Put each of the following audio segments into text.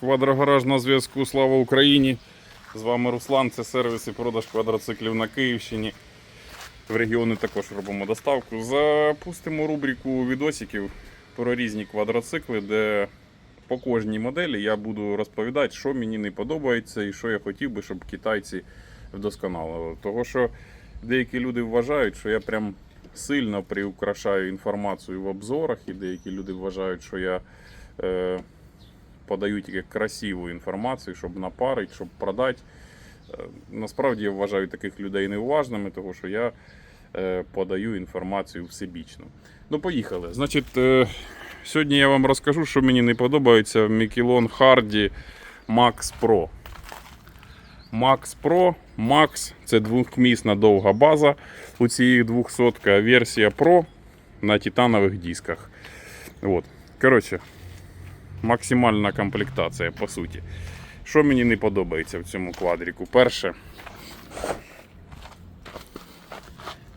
Квадрогараж на зв'язку. Слава Україні! З вами Руслан. Це сервіс і продаж квадроциклів на Київщині. В регіони також робимо доставку. Запустимо рубрику відосиків про різні квадроцикли, де по кожній моделі я буду розповідати, що мені не подобається і що я хотів би, щоб китайці вдосконалили. Того що деякі люди вважають, що я прям сильно приукрашаю інформацію в обзорах, і деякі люди вважають, що я е, подаю тільки красиву інформацію, щоб напарити, щоб продати. Е, Насправді я вважаю таких людей неуважними, тому що я е, подаю інформацію всебічно. Ну, поїхали. Значить, е, сьогодні я вам розкажу, що мені не подобається в Мікелон Харді Max Pro. Max Pro, Max це двохмісна довга база у цієї 200 а версія Pro на титанових дисках. От. Коротше, максимальна комплектація, по суті. Що мені не подобається в цьому квадріку? Перше,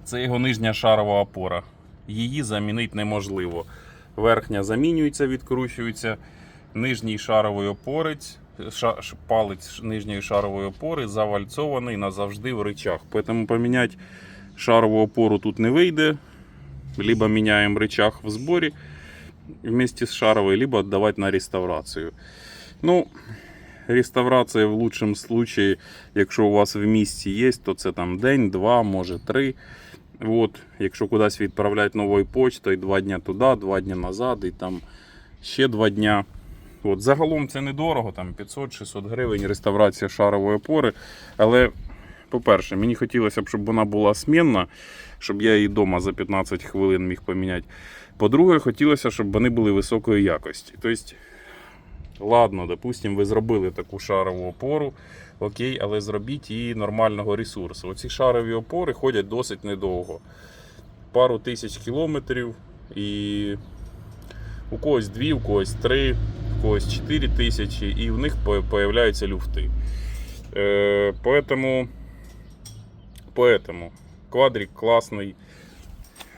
це його нижня шарова опора. Її замінити неможливо. Верхня замінюється, відкручується. Нижній шаровий опорець, ша- ш- палець нижньої шарової опори завальцований назавжди в речах. Тому поміняти шарову опору тут не вийде. Либо міняємо речах в зборі вместе з шаровой, либо отдавать на реставрацію. Ну, реставрація в лучшем случае, якщо у вас в місті є, то це там день, два, може три. От, якщо кудись відправляти новою почтою, два дня туди, два дні назад, і там ще два дня. От, загалом це недорого, там 500-600 гривень реставрація шарової опори. Але, по-перше, мені хотілося б, щоб вона була смінна, щоб я її вдома за 15 хвилин міг поміняти. По-друге, хотілося, щоб вони були високої якості. Тобто, ладно, допустимо, ви зробили таку шарову опору, окей, але зробіть її нормального ресурсу. Оці шарові опори ходять досить недовго. Пару тисяч кілометрів і у когось дві, у когось три, у когось чотири тисячі, і в них по- появляються люфти. Е, поэтому, поэтому квадрик класний,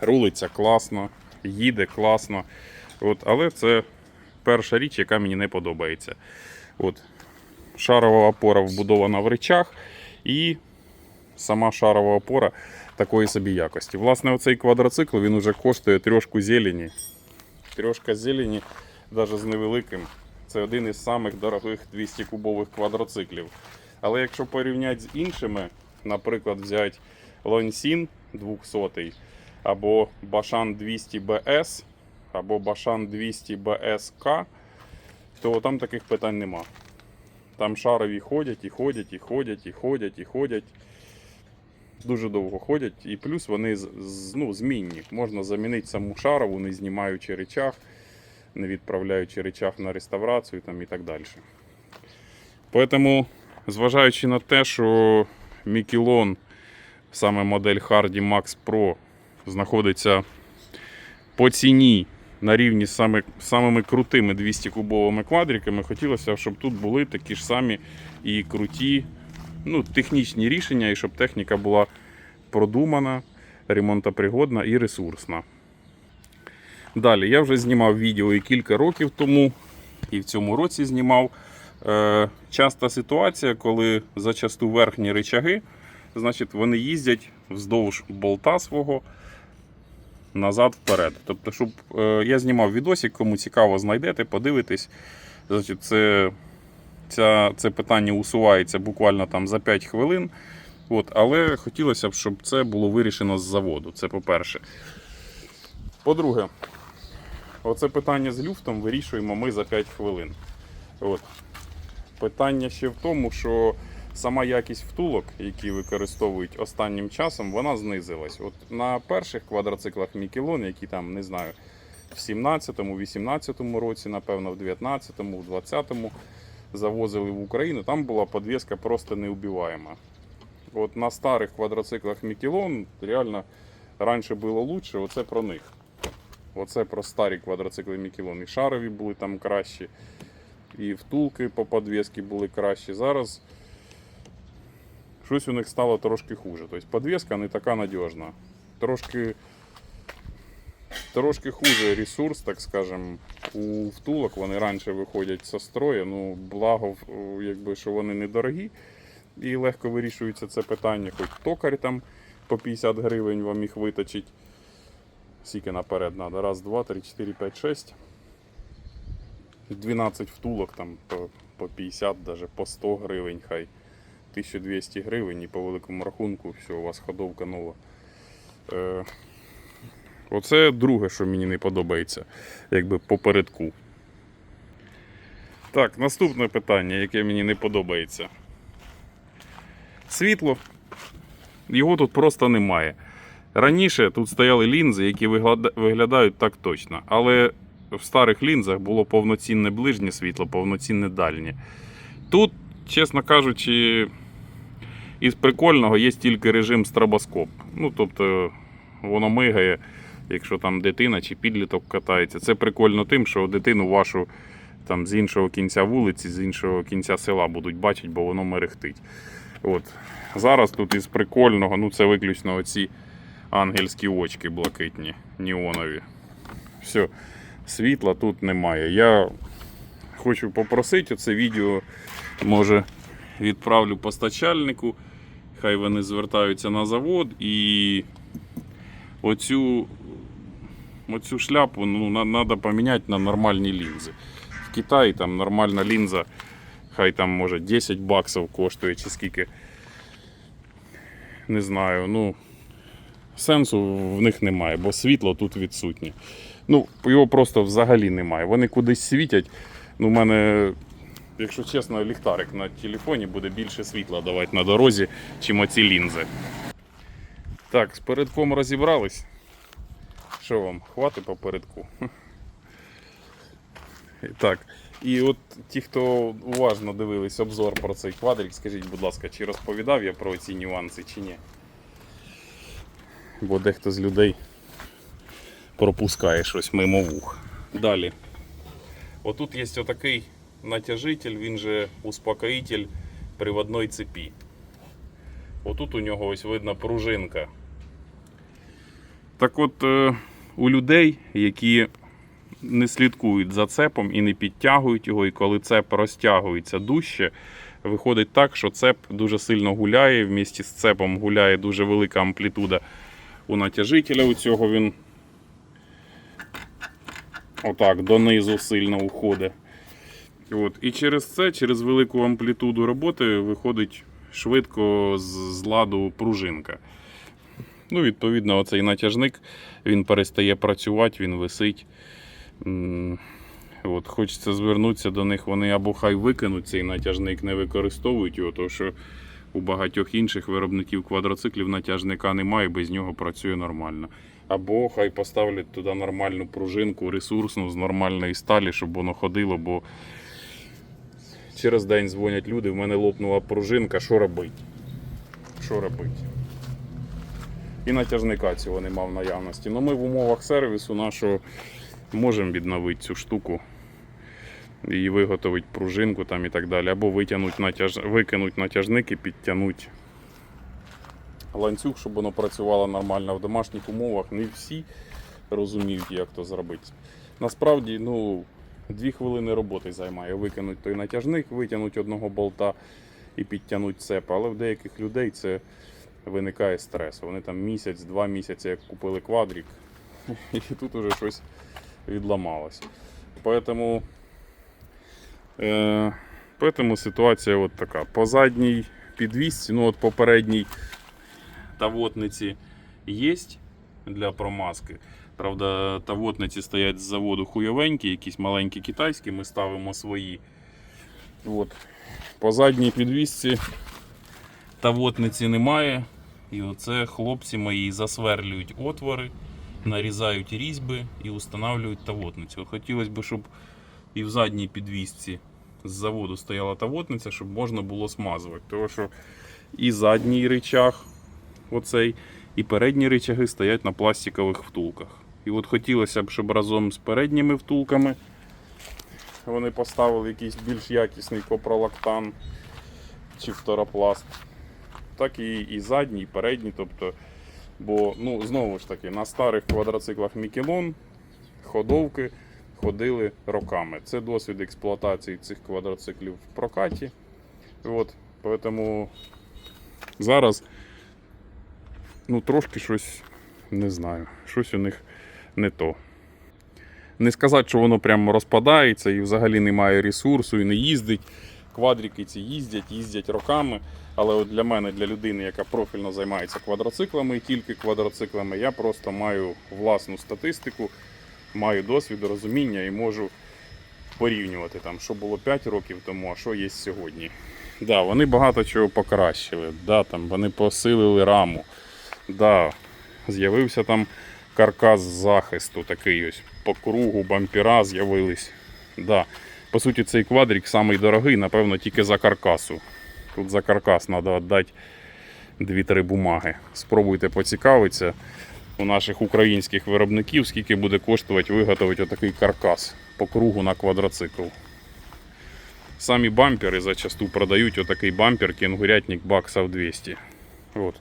рулиться класно, їде класно. От, але це перша річ, яка мені не подобається. От, шарова опора вбудована в речах і сама шарова опора такої собі якості. Власне, оцей квадроцикл він уже коштує трьошку зелені. Трьошка зелені, навіть з невеликим. Це один із самих дорогих 200 кубових квадроциклів. Але якщо порівняти з іншими, наприклад, взяти Лонсін 200 або Башан 200 BS, або Башан 200 BSK, то там таких питань нема. Там шарові ходять і ходять, і ходять, і ходять, і ходять. Дуже довго ходять, і плюс вони ну, змінні. Можна замінити саму шарову, не знімаючи речах, не відправляючи речах на реставрацію там, і так далі. Тому, зважаючи на те, що Мікелон, саме модель Hardy Max Pro, знаходиться по ціні на рівні з саме, самими крутими 200-кубовими квадриками, хотілося, б, щоб тут були такі ж самі і круті ну, технічні рішення, і щоб техніка була продумана, ремонтопригодна і ресурсна. Далі, я вже знімав відео і кілька років тому, і в цьому році знімав. Е, часта ситуація, коли зачасту верхні ричаги, значить, вони їздять вздовж болта свого назад вперед. Тобто, щоб е, я знімав відосик, кому цікаво, знайдете, подивитесь. Значить, це, ця, це питання усувається буквально там за 5 хвилин. От, але хотілося б, щоб це було вирішено з заводу. Це по-перше. По-друге, оце питання з люфтом вирішуємо ми за 5 хвилин. От. Питання ще в тому, що сама якість втулок, які використовують останнім часом, вона знизилась. От на перших квадроциклах Мікелон, які там, не знаю, в 17-му, 18-му році, напевно, в 19-му, в 20-му завозили в Україну, там була подвеска просто неубиваема. От на старих квадроциклах Мікелон реально раніше було лучше, оце про них. Оце про старі квадроцикли Мікелон. І шарові були там кращі, і втулки по подвески були кращі. Зараз щось у них стало трошки хуже. Тобто подвеска не така надіжна. Трошки, трошки хуже ресурс, так скажем, у втулок, вони раніше виходять зі строю. Ну, благо, якби, що вони недорогі і легко вирішується це питання. Хоч токар там по 50 гривень вам їх виточить. Скільки наперед треба? Раз, два, три, чотири, п'ять, шесть. 12 втулок там по 50, даже по 100 гривень хай. 1200 гривень і по великому рахунку, все, у вас ходовка нова. Е, оце друге, що мені не подобається, якби попередку. Так, наступне питання, яке мені не подобається. Світло. Його тут просто немає. Раніше тут стояли лінзи, які виглядають так точно. Але в старих лінзах було повноцінне ближнє світло, повноцінне дальнє. Тут, чесно кажучи, із прикольного є тільки режим стробоскоп. Ну, тобто, воно мигає, якщо там дитина чи підліток катається. Це прикольно тим, що дитину вашу там з іншого кінця вулиці, з іншого кінця села будуть бачити, бо воно мерехтить. От. Зараз тут із прикольного, ну це виключно оці ангельські очки блакитні, неонові. Все, світла тут немає. Я хочу попросити це відео, може, відправлю постачальнику. Хай вони звертаються на завод і оцю, оцю шляпу ну, треба поміняти на нормальні лінзи. В Китаї там нормальна лінза, хай там може 10 баксів коштує чи скільки. Не знаю, ну сенсу в них немає, бо світло тут відсутнє. Ну, його просто взагалі немає. Вони кудись світять. Ну, у мене, якщо чесно, ліхтарик на телефоні буде більше світла давати на дорозі, чим оці лінзи. Так, з передком розібрались. Що вам, хватить по передку? Так. І от ті, хто уважно дивились обзор про цей квадрик, скажіть, будь ласка, чи розповідав я про ці нюанси, чи ні? Бо дехто з людей пропускає щось мимо вух. Далі. Отут є отакий натяжитель, він же успокоїтель приводної цепі. Отут у нього ось видно пружинка. Так от, е, у людей, які не слідкують за цепом і не підтягують його, і коли цеп розтягується дужче, виходить так, що цеп дуже сильно гуляє. В місті з цепом гуляє дуже велика амплітуда у натяжителя. У цього він отак донизу сильно уходить. От. І через це, через велику амплітуду роботи, виходить швидко з, ладу пружинка. Ну, відповідно, оцей натяжник він перестає працювати, він висить. От, хочеться звернутися до них, вони або хай викинуть цей натяжник, не використовують його, тому що у багатьох інших виробників квадроциклів натяжника немає, без нього працює нормально. Або хай поставлять туди нормальну пружинку, ресурсну з нормальної сталі, щоб воно ходило, бо через день дзвонять люди, в мене лопнула пружинка, що робити? Що робити? І натяжника цього нема в наявності. Ну ми в умовах сервісу нашого можемо відновити цю штуку і виготовити пружинку там і так далі. Або витягнуть натяж... викинуть натяжник і підтягнути ланцюг, щоб воно працювало нормально в домашніх умовах. Не всі розуміють, як то зробити. Насправді, ну, дві хвилини роботи займає. Викинути той натяжник, витягнути одного болта і підтягнути цеп. Але в деяких людей це виникає стрес. Вони там місяць-два місяці, як купили квадрик, і тут уже щось відламалось. Поэтому, е, ситуація от така. По задній підвісці, ну от попередній тавотниці є для промазки. Правда, тавотниці стоять з заводу хуйовенькі, якісь маленькі китайські, ми ставимо свої. От. По задній підвісці тавотниці немає. І оце хлопці мої засверлюють отвори, нарізають різьби і встановлюють тавотницю. Хотілося б, щоб і в задній підвісці з заводу стояла тавотниця, щоб можна було смазувати. Тому що і задній рычаг, оцей, і передні рычаги стоять на пластикових втулках. І от хотілося б, щоб разом з передніми втулками вони поставили якийсь більш якісний копролактан чи фторопласт. Так і, і задній, і передній. Тобто, бо, ну, знову ж таки, на старих квадроциклах Мікелон ходовки ходили роками. Це досвід експлуатації цих квадроциклів в прокаті. От, тому зараз ну, трошки щось не знаю, щось у них не то. Не сказати, що воно прямо розпадається і взагалі немає ресурсу і не їздить. Квадрики ці їздять, їздять роками. Але от для мене, для людини, яка профільно займається квадроциклами і тільки квадроциклами, я просто маю власну статистику, маю досвід, розуміння і можу порівнювати там, що було 5 років тому, а що є сьогодні. Да, вони багато чого покращили. Да, там, вони посилили раму. Да, з'явився там каркас захисту, такий ось по кругу бампера з'явились. Да. По суті, цей квадрик самий дорогий, напевно, тільки за каркасу. Тут за каркас треба віддати 2-3 бумаги. Спробуйте поцікавитися у наших українських виробників, скільки буде коштувати виготовити отакий каркас по кругу на квадроцикл. Самі бампери зачасту продають отакий бампер кенгурятник баксов 200. От.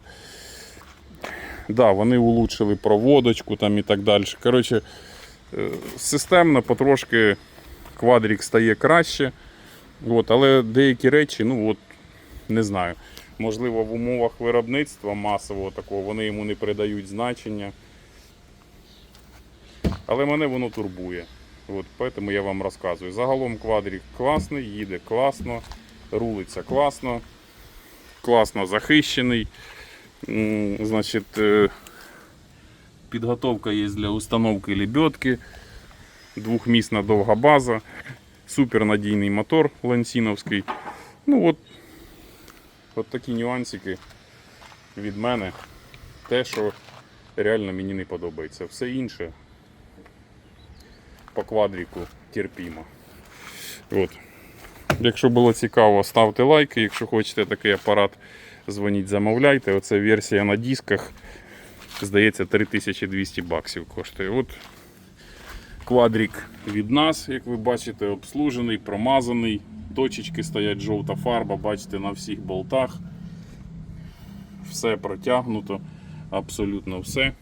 Да, вони улучшили проводочку там і так далі. Коротше, е, системно потрошки квадрик стає краще. От, але деякі речі, ну от, не знаю. Можливо, в умовах виробництва масового такого вони йому не придають значення. Але мене воно турбує. От, тому я вам розказую. Загалом квадрик класний, їде класно, рулиться класно, класно захищений. М, Значить, е, підготовка є для установки лебедки, двохмісна довга база, супернадійний мотор лансіновський. Ну от, от такі нюансики від мене. Те, що реально мені не подобається. Все інше по квадріку терпімо. От. Якщо було цікаво, ставте лайки. Якщо хочете такий апарат, дзвоніть, замовляйте. Оце версія на дисках. Здається, 3200 баксів коштує. От квадрик від нас, як ви бачите, обслужений, промазаний. Точечки стоять жовта фарба, бачите, на всіх болтах. Все протягнуто, абсолютно все.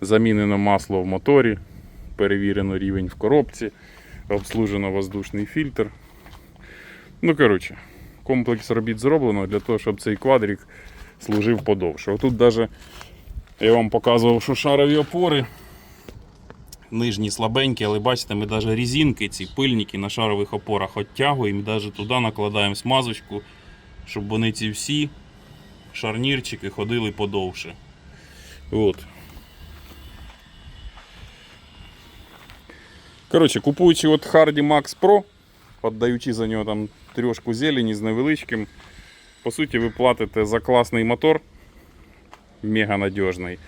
Замінено масло в моторі, перевірено рівень в коробці, обслужено воздушний фільтр. Ну, коротше, комплекс робіт зроблено для того, щоб цей квадрик служив подовше. Отут навіть я вам показував, що шарові опори. Нижні слабенькі, але бачите, ми навіть різинки, ці пильники на шарових опорах оттягуємо і навіть туди накладаємо смазочку, щоб вони ці всі шарнірчики ходили подовше. От. Коротше, купуючи от Hardy Max Pro, віддаючи за нього там трьошку зелені з невеличким, по суті, ви платите за класний мотор, мега надіжний.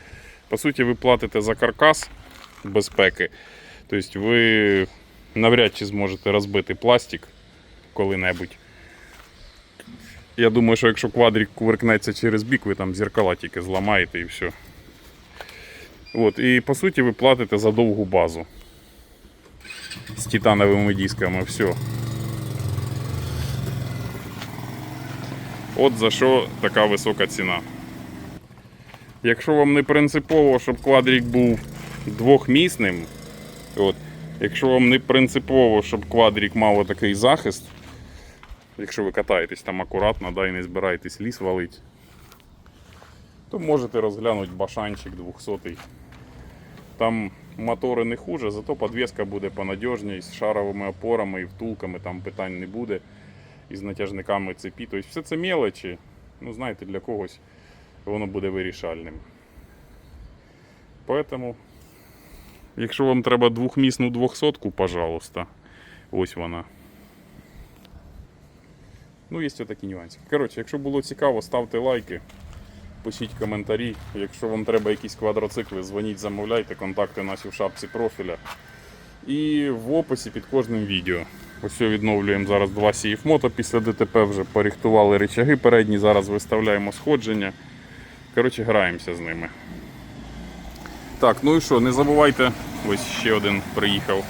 По суті, ви платите за каркас безпеки. Тобто ви навряд чи зможете розбити пластик коли-небудь. Я думаю, що якщо квадрик кувиркнеться через бік, ви там зеркала тільки зламаєте і все. От, і по суті ви платите за довгу базу з титановими дисками. Все. От за що така висока ціна. Якщо вам не принципово, щоб квадрик був двохмісним, от, якщо вам не принципово, щоб квадрик мав такий захист, якщо ви катаєтесь там акуратно, да, і не збираєтесь ліс валить, то можете розглянути башанчик 200 Там мотори не хуже, зато подвеска буде понадіжніше, з шаровими опорами і втулками там питань не буде. І з натяжниками цепі. Тобто все це мелочі, ну знаєте, для когось воно буде вирішальним. Поэтому, якщо вам треба двохмісну двохсотку, пожалуйста, ось вона. Ну, є такі нюанси. Коротше, якщо було цікаво, ставте лайки, пишіть коментарі. Якщо вам треба якісь квадроцикли, дзвоніть, замовляйте, контакти наші в шапці профіля. І в описі під кожним відео. Ось відновлюємо зараз два CF після ДТП вже поріхтували речаги передні, зараз виставляємо сходження. Коротше, граємося з ними. Так, ну і що, не забувайте, ось ще один приїхав.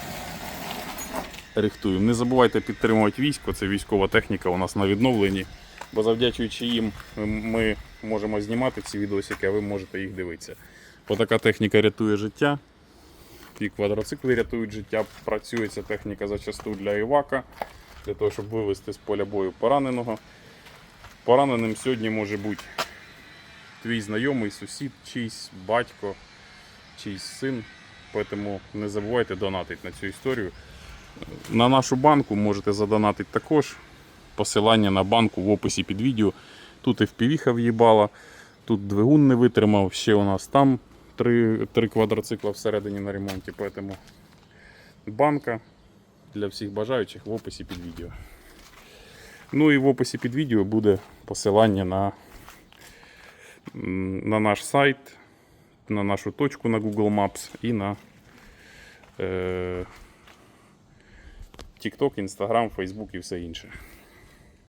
Рихтуємо. Не забувайте підтримувати військо, це військова техніка у нас на відновленні. Бо завдячуючи їм ми можемо знімати ці відосики, а ви можете їх дивитися. Бо така техніка рятує життя. І квадроцикли рятують життя. Працює ця техніка зачасту для івака, для того, щоб вивезти з поля бою пораненого. Пораненим сьогодні може бути твій знайомий, сусід, чийсь батько, чийсь син. Тому не забувайте донатити на цю історію. На нашу банку можете задонатити також. Посилання на банку в описі під відео. Тут і впівіха в'їбала, тут двигун не витримав, ще у нас там три, три квадроцикла всередині на ремонті. Тому банка для всіх бажаючих в описі під відео. Ну і в описі під відео буде посилання на, на наш сайт, на нашу точку на Google Maps і на е, TikTok, Instagram, Facebook і все інше.